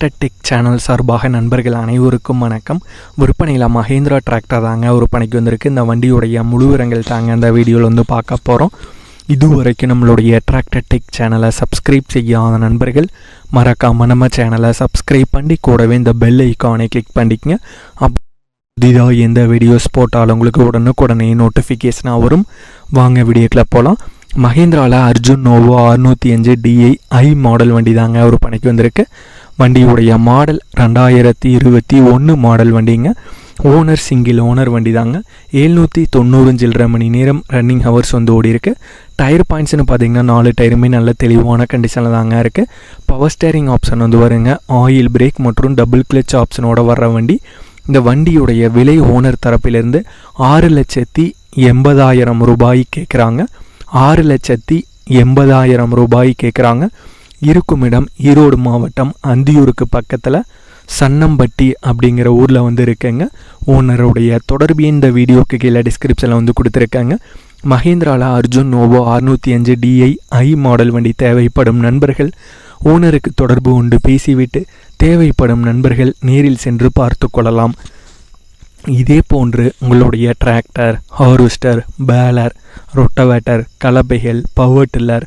Tractor tech channel சார்பாக நண்பர்கள் அனைவருக்கும் வணக்கம். விற்பனையில் மஹேந்திரா டிராக்டர் தாங்க விற்பனைக்கு வந்திருக்கு. இந்த வண்டியுடைய முழுவிரங்கள் தாங்க அந்த வீடியோவில் வந்து பார்க்க போகிறோம் இதுவரைக்கும் நம்மளுடைய டிராக்டர் டெக் சேனலை சப்ஸ்கிரைப் செய்யாத நண்பர்கள் மறக்காமல் நம்ம சேனலை சப்ஸ்கிரைப் பண்ணி கூடவே இந்த பெல் ஐக்கானை கிளிக் பண்ணிக்கங்க. அப் புதிதாக எந்த வீடியோஸ் போட்டாலும் உங்களுக்கு உடனுக்குடனே நோட்டிஃபிகேஷனாக வரும். வாங்க வீடியோக்கில் போகலாம் மஹேந்திராவில் அர்ஜுன் நோவோ அறுநூற்றி அஞ்சு டிஐ ஐ மாடல் வண்டி தாங்க ஒரு பணிக்கு வந்திருக்கு. வண்டியுடைய மாடல் ரெண்டாயிரத்தி இருபத்தி ஒன்று மாடல் வண்டிங்க. ஓனர் சிங்கிள் ஓனர் வண்டி தாங்க எழுநூற்றி தொண்ணூறு சில்லரை மணி நேரம் ரன்னிங் ஹவர்ஸ் வந்து ஓடி இருக்குது டயர் பாயிண்ட்ஸ்னு பார்த்தீங்கன்னா நாலு டயருமே நல்ல தெளிவான கண்டிஷனில் தாங்க இருக்குது பவர் ஸ்டேரிங் ஆப்ஷன் வந்து வருங்க. ஆயில் பிரேக் மற்றும் டபுள் கிளச் ஆப்ஷனோட வர்ற வண்டி. இந்த வண்டியுடைய விலை ஓனர் தரப்பிலிருந்து ஆறு லட்சத்தி எண்பதாயிரம் ரூபாய் கேட்குறாங்க ஆறு லட்சத்தி எண்பதாயிரம் ரூபாய் கேட்குறாங்க இருக்கும் இடம் ஈரோடு மாவட்டம் அந்தியூருக்கு பக்கத்தில் சன்னம்பட்டி அப்படிங்கிற ஊரில் வந்து இருக்கேங்க. ஓனருடைய தொடர்பு இந்த வீடியோக்கு கீழே டிஸ்கிரிப்ஷனில் வந்து கொடுத்துருக்காங்க. மஹேந்திராவில் அர்ஜுன் நோவோ அறுநூற்றி அஞ்சு டிஐ ஐ மாடல் வண்டி தேவைப்படும் நண்பர்கள். ஓனருக்கு தொடர்பு கொண்டு பேசிவிட்டு தேவைப்படும் நண்பர்கள் நேரில் சென்று பார்த்து கொள்ளலாம். இதே போன்று உங்களுடைய tractor harvester baler rotavator கலப்பைகள் power tiller